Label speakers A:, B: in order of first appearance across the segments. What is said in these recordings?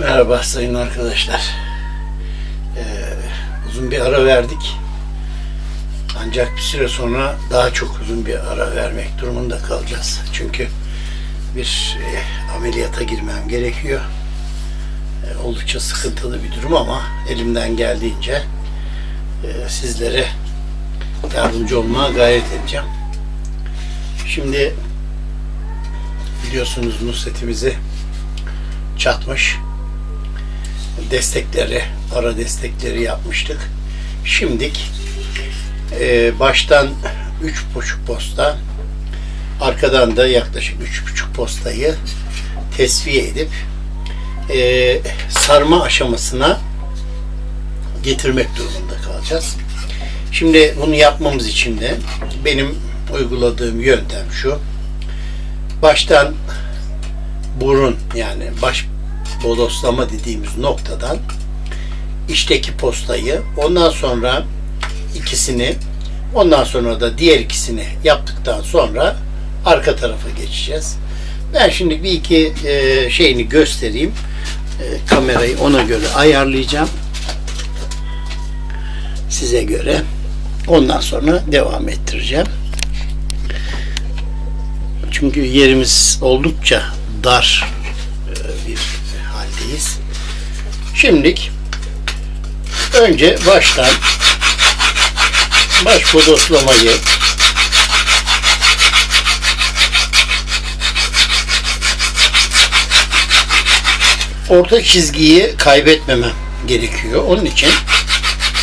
A: Merhaba sayın arkadaşlar. Ee, uzun bir ara verdik. Ancak bir süre sonra daha çok uzun bir ara vermek durumunda kalacağız. Çünkü bir e, ameliyata girmem gerekiyor. E, oldukça sıkıntılı bir durum ama elimden geldiğince e, sizlere yardımcı olmaya gayret edeceğim. Şimdi biliyorsunuz Nusret'imizi çatmış destekleri, ara destekleri yapmıştık. Şimdik e, baştan üç buçuk posta arkadan da yaklaşık üç buçuk postayı tesviye edip e, sarma aşamasına getirmek durumunda kalacağız. Şimdi bunu yapmamız için de benim uyguladığım yöntem şu. Baştan burun yani baş bodoslama dediğimiz noktadan içteki postayı ondan sonra ikisini ondan sonra da diğer ikisini yaptıktan sonra arka tarafa geçeceğiz. Ben şimdi bir iki e, şeyini göstereyim. E, kamerayı ona göre ayarlayacağım. Size göre. Ondan sonra devam ettireceğim. Çünkü yerimiz oldukça dar e, bir haldeyiz. Şimdilik önce baştan baş bodoslamayı orta çizgiyi kaybetmemem gerekiyor. Onun için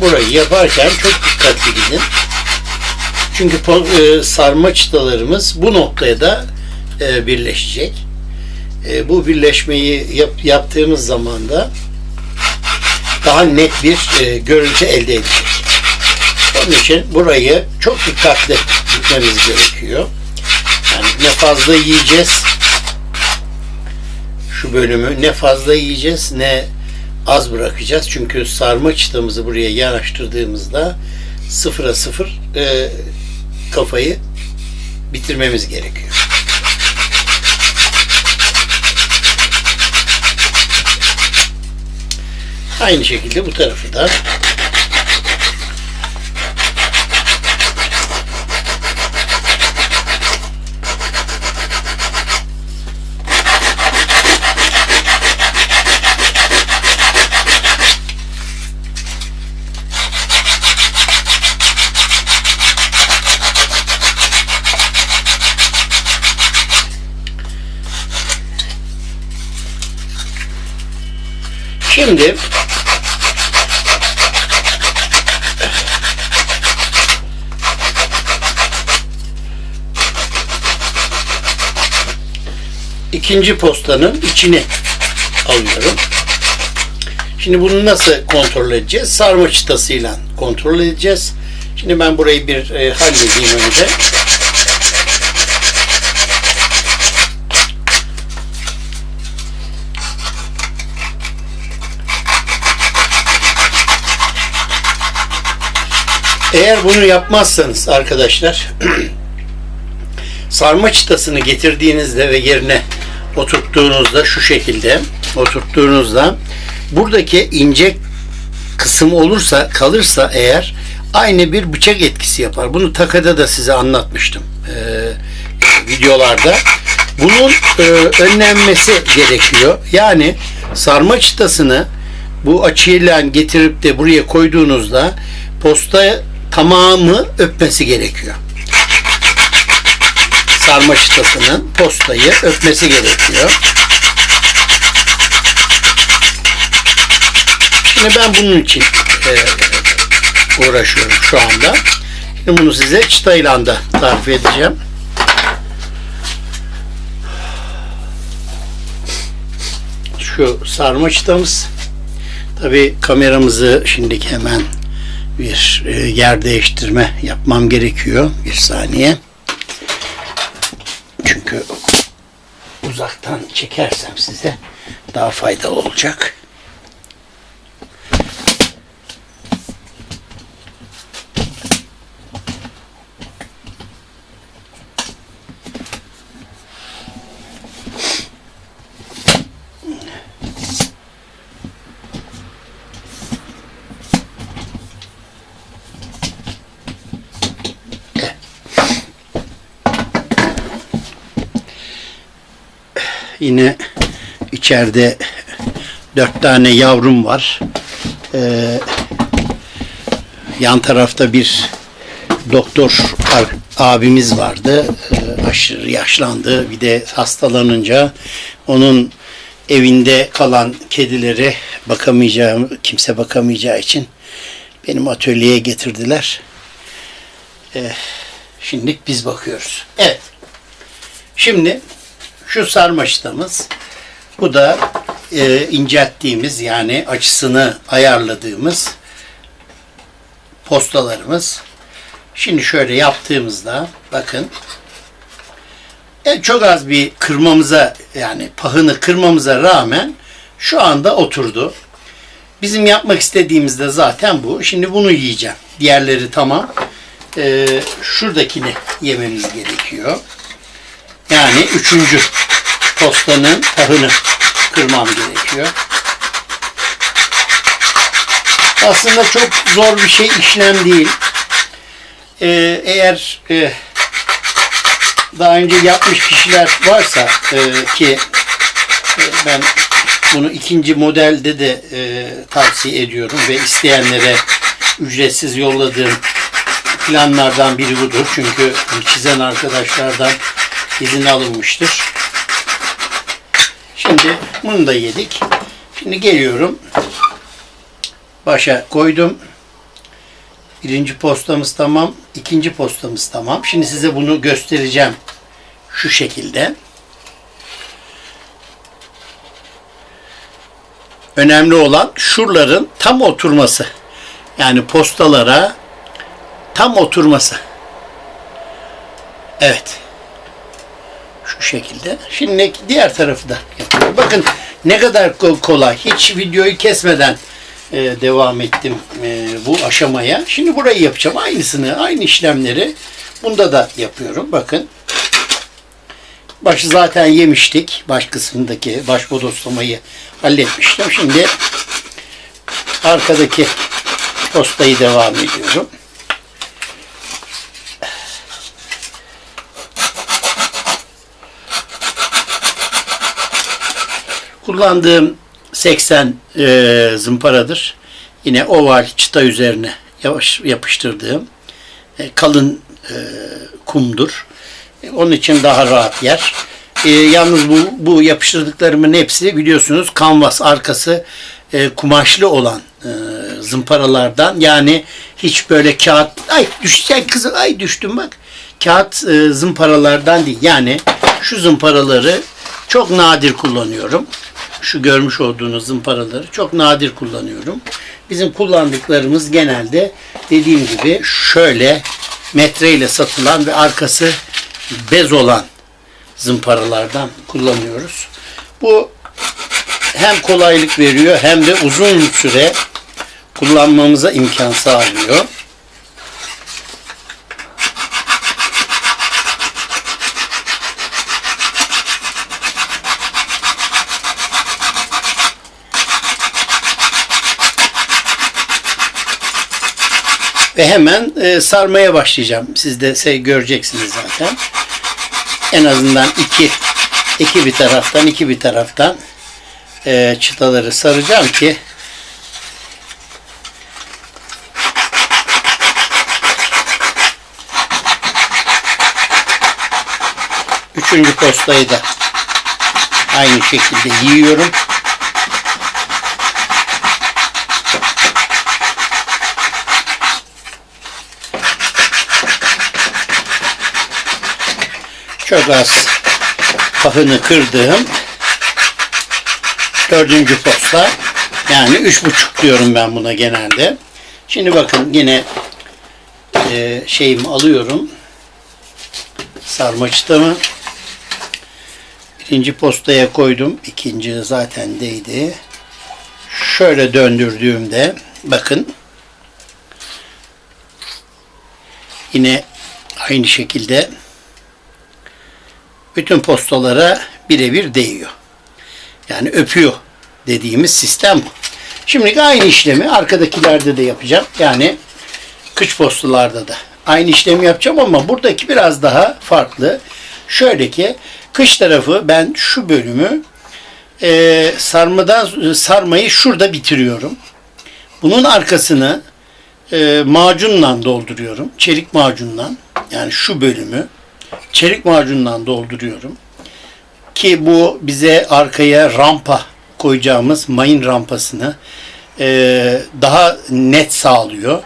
A: burayı yaparken çok dikkatli gidin. Çünkü e, sarma çıtalarımız bu noktaya da e, birleşecek. E, bu birleşmeyi yap- yaptığımız zaman da daha net bir e, görüntü elde edecek. Onun için burayı çok dikkatli gitmemiz gerekiyor. Yani ne fazla yiyeceğiz şu bölümü ne fazla yiyeceğiz ne az bırakacağız. Çünkü sarma çıtamızı buraya yanaştırdığımızda sıfıra sıfır e, kafayı bitirmemiz gerekiyor. Aynı şekilde bu tarafı da Şimdi ikinci postanın içine alıyorum. Şimdi bunu nasıl kontrol edeceğiz? Sarma çıtasıyla kontrol edeceğiz. Şimdi ben burayı bir e, halledeyim önce. Eğer bunu yapmazsanız arkadaşlar sarma çıtasını getirdiğinizde ve yerine oturttuğunuzda şu şekilde oturttuğunuzda buradaki ince kısım olursa kalırsa eğer aynı bir bıçak etkisi yapar. Bunu takada da size anlatmıştım ee, videolarda. Bunun e, önlenmesi gerekiyor. Yani sarma çıtasını bu açıyla getirip de buraya koyduğunuzda posta tamamı öpmesi gerekiyor. Sarma çıtasının postayı öpmesi gerekiyor. Şimdi ben bunun için e, uğraşıyorum şu anda. Şimdi bunu size çıtayla da tarif edeceğim. Şu sarma çıtamız. Tabi kameramızı şimdiki hemen bir e, yer değiştirme yapmam gerekiyor. Bir saniye. Çünkü uzaktan çekersem size daha faydalı olacak. Yine içeride dört tane yavrum var. Ee, yan tarafta bir doktor abimiz vardı. Ee, aşırı yaşlandı. Bir de hastalanınca onun evinde kalan kedilere bakamayacağım, kimse bakamayacağı için benim atölyeye getirdiler. Ee, şimdilik biz bakıyoruz. Evet. Şimdi şu sarmaşıtamız bu da e, incelttiğimiz yani açısını ayarladığımız postalarımız. Şimdi şöyle yaptığımızda bakın e, çok az bir kırmamıza yani pahını kırmamıza rağmen şu anda oturdu. Bizim yapmak istediğimizde zaten bu. Şimdi bunu yiyeceğim. Diğerleri tamam. E, şuradakini yememiz gerekiyor. Yani üçüncü postanın tahını kırmam gerekiyor. Aslında çok zor bir şey işlem değil. Ee, eğer e, daha önce yapmış kişiler varsa e, ki e, ben bunu ikinci modelde de e, tavsiye ediyorum ve isteyenlere ücretsiz yolladığım planlardan biri budur. Çünkü çizen arkadaşlardan izin alınmıştır. Şimdi bunu da yedik. Şimdi geliyorum. Başa koydum. Birinci postamız tamam. ikinci postamız tamam. Şimdi size bunu göstereceğim. Şu şekilde. Önemli olan şuraların tam oturması. Yani postalara tam oturması. Evet. Şekilde. Şimdi diğer tarafı da yapıyorum. Bakın ne kadar ko- kolay. Hiç videoyu kesmeden e, devam ettim e, bu aşamaya. Şimdi burayı yapacağım. Aynısını, aynı işlemleri bunda da yapıyorum. Bakın. Başı zaten yemiştik. Baş kısmındaki baş bodoslamayı halletmiştim. Şimdi arkadaki postayı devam ediyorum. Kullandığım 80 e, zımparadır. Yine oval çıta üzerine yavaş yapıştırdığım e, kalın e, kumdur. E, onun için daha rahat yer. E, yalnız bu, bu yapıştırdıklarımın hepsi biliyorsunuz kanvas arkası e, kumaşlı olan e, zımparalardan. Yani hiç böyle kağıt ay düşecek kızım ay düştüm bak. Kağıt e, zımparalardan değil. Yani şu zımparaları çok nadir kullanıyorum. Şu görmüş olduğunuz zımparaları çok nadir kullanıyorum. Bizim kullandıklarımız genelde dediğim gibi şöyle metreyle satılan ve arkası bez olan zımparalardan kullanıyoruz. Bu hem kolaylık veriyor hem de uzun süre kullanmamıza imkan sağlıyor. Ve hemen e, sarmaya başlayacağım. Siz de göreceksiniz zaten. En azından iki iki bir taraftan iki bir taraftan e, çıtaları saracağım ki üçüncü postayı da aynı şekilde yiyorum. Az pahını kırdığım dördüncü posta. Yani üç buçuk diyorum ben buna genelde. Şimdi bakın yine e, şeyimi alıyorum. Sarmaçtamı birinci postaya koydum. İkinci zaten değdi. Şöyle döndürdüğümde bakın. Yine aynı şekilde bütün postalara birebir değiyor. Yani öpüyor dediğimiz sistem bu. Şimdi aynı işlemi arkadakilerde de yapacağım. Yani kıç postalarda da aynı işlemi yapacağım ama buradaki biraz daha farklı. Şöyle ki Kış tarafı ben şu bölümü e, sarmadan sarmayı şurada bitiriyorum. Bunun arkasını e, macunla dolduruyorum. Çelik macunla. Yani şu bölümü çelik macunla dolduruyorum. Ki bu bize arkaya rampa koyacağımız mayın rampasını e, daha net sağlıyor.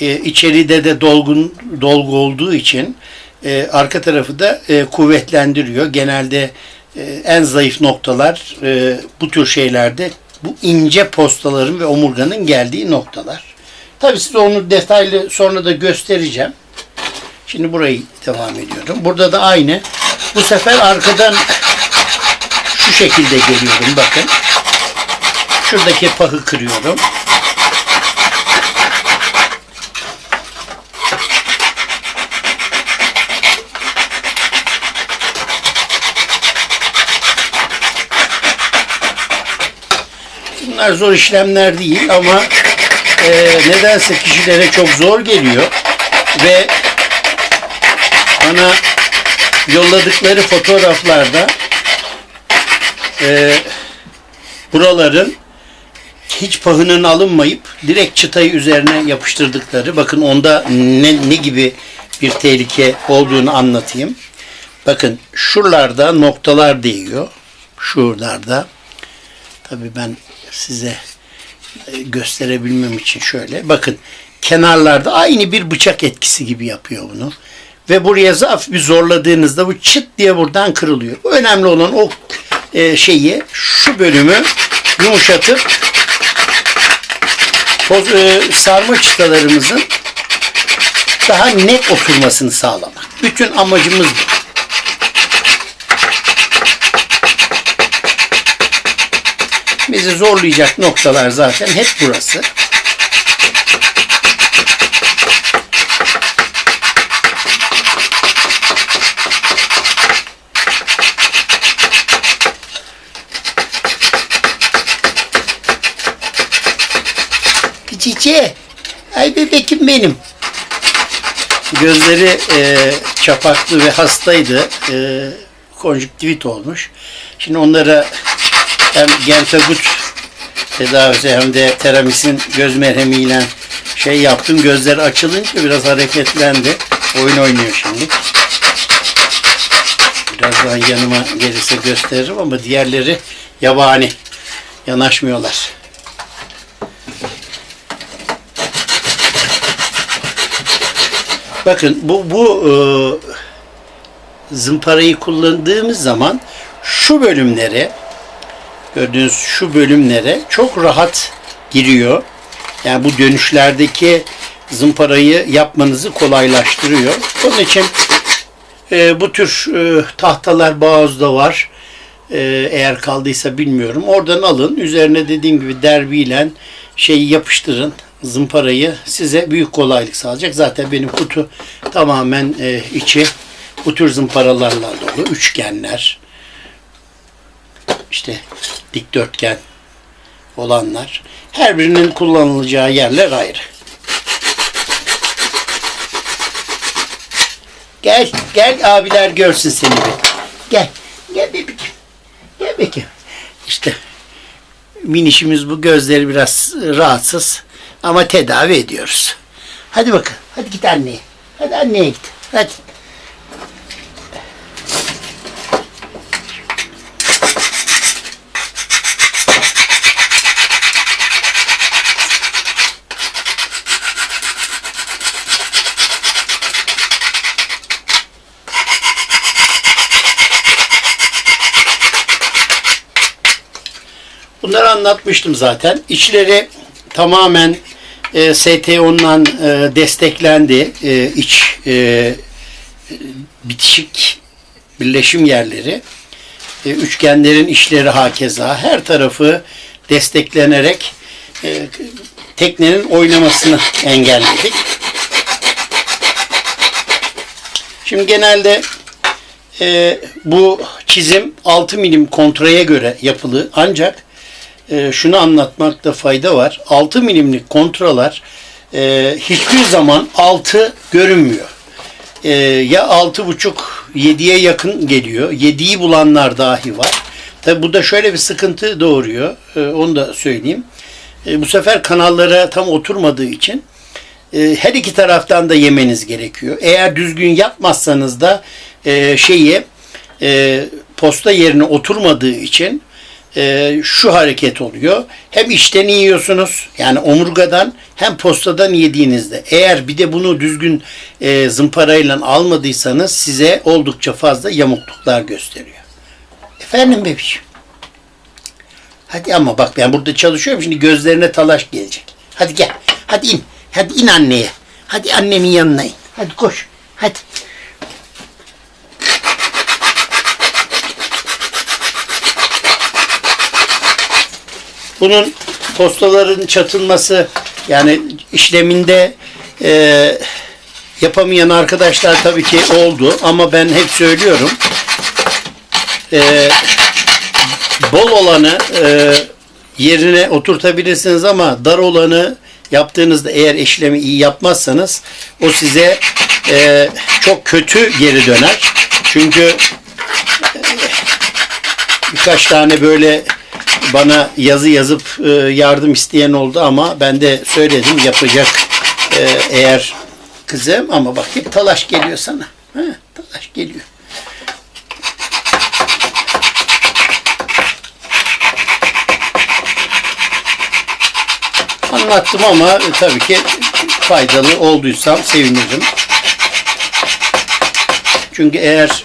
A: E, içeride de dolgun dolgu olduğu için e, arka tarafı da e, kuvvetlendiriyor. Genelde e, en zayıf noktalar e, bu tür şeylerde bu ince postaların ve omurganın geldiği noktalar. Tabii size onu detaylı sonra da göstereceğim. Şimdi burayı devam ediyorum. Burada da aynı. Bu sefer arkadan şu şekilde geliyorum bakın. Şuradaki pahı kırıyorum. Bunlar zor işlemler değil ama e, nedense kişilere çok zor geliyor ve bana yolladıkları fotoğraflarda e, buraların hiç pahının alınmayıp direkt çıtayı üzerine yapıştırdıkları bakın onda ne, ne gibi bir tehlike olduğunu anlatayım. Bakın şuralarda noktalar değiyor. Şuralarda. Tabii ben size e, gösterebilmem için şöyle. Bakın kenarlarda aynı bir bıçak etkisi gibi yapıyor bunu. Ve buraya hafif bir zorladığınızda bu çıt diye buradan kırılıyor. Önemli olan o e, şeyi şu bölümü yumuşatıp toz, e, sarma çıtalarımızın daha net oturmasını sağlamak. Bütün amacımız bu. Bizi zorlayacak noktalar zaten hep burası. Çiçeğe. Ay bebekim benim. Gözleri e, çapaklı ve hastaydı. E, konjüktivit olmuş. Şimdi onlara hem Genfagut tedavisi hem de teramisin göz merhemiyle şey yaptım. Gözleri açılınca biraz hareketlendi. Oyun oynuyor şimdi. Birazdan yanıma gelirse gösteririm ama diğerleri yabani. Yanaşmıyorlar. Bakın bu bu e, zımparayı kullandığımız zaman şu bölümlere gördüğünüz şu bölümlere çok rahat giriyor. Yani bu dönüşlerdeki zımparayı yapmanızı kolaylaştırıyor. Onun için e, bu tür e, tahtalar Bağız'da var. E, eğer kaldıysa bilmiyorum. Oradan alın. Üzerine dediğim gibi derbiyle şeyi yapıştırın. Zımparayı size büyük kolaylık sağlayacak. Zaten benim kutu tamamen e, içi bu tür zımparalarla dolu. Üçgenler. işte dikdörtgen olanlar. Her birinin kullanılacağı yerler ayrı. Gel, gel abiler görsün seni bir. Gel, gel bebeğim. Gel bebeğim. İşte minişimiz bu gözleri biraz rahatsız ama tedavi ediyoruz. Hadi bakın, hadi git anneye. Hadi anneye git. Hadi. Bunları anlatmıştım zaten. İçleri tamamen e, ST10'dan e, desteklendi. E, iç e, bitişik birleşim yerleri. E, üçgenlerin içleri hakeza. Her tarafı desteklenerek e, teknenin oynamasını engelledik. Şimdi genelde e, bu çizim 6 milim kontraya göre yapılı ancak e, şunu anlatmakta fayda var. 6 milimlik kontralar e, hiçbir zaman altı görünmüyor. E, ya 6,5 7'ye yakın geliyor. 7'yi bulanlar dahi var. Tabi bu da şöyle bir sıkıntı doğuruyor. Ee, onu da söyleyeyim. Ee, bu sefer kanallara tam oturmadığı için e, her iki taraftan da yemeniz gerekiyor. Eğer düzgün yapmazsanız da e, şeyi e, posta yerine oturmadığı için e, şu hareket oluyor. Hem içten yiyorsunuz yani omurgadan hem postadan yediğinizde. Eğer bir de bunu düzgün e, zımparayla almadıysanız size oldukça fazla yamukluklar gösteriyor. Efendim bebişim. Hadi ama bak ben burada çalışıyorum şimdi gözlerine talaş gelecek. Hadi gel. Hadi in. Hadi in anneye. Hadi annemin yanına in. Hadi koş. Hadi. Bunun postaların çatılması yani işleminde e, yapamayan arkadaşlar tabii ki oldu ama ben hep söylüyorum e, bol olanı e, yerine oturtabilirsiniz ama dar olanı yaptığınızda eğer işlemi iyi yapmazsanız o size e, çok kötü geri döner. Çünkü e, birkaç tane böyle bana yazı yazıp e, yardım isteyen oldu ama ben de söyledim yapacak e, eğer kızım ama bak hep talaş geliyor sana. Ha, talaş geliyor. Anlattım ama tabii ki faydalı olduysam sevinirim. Çünkü eğer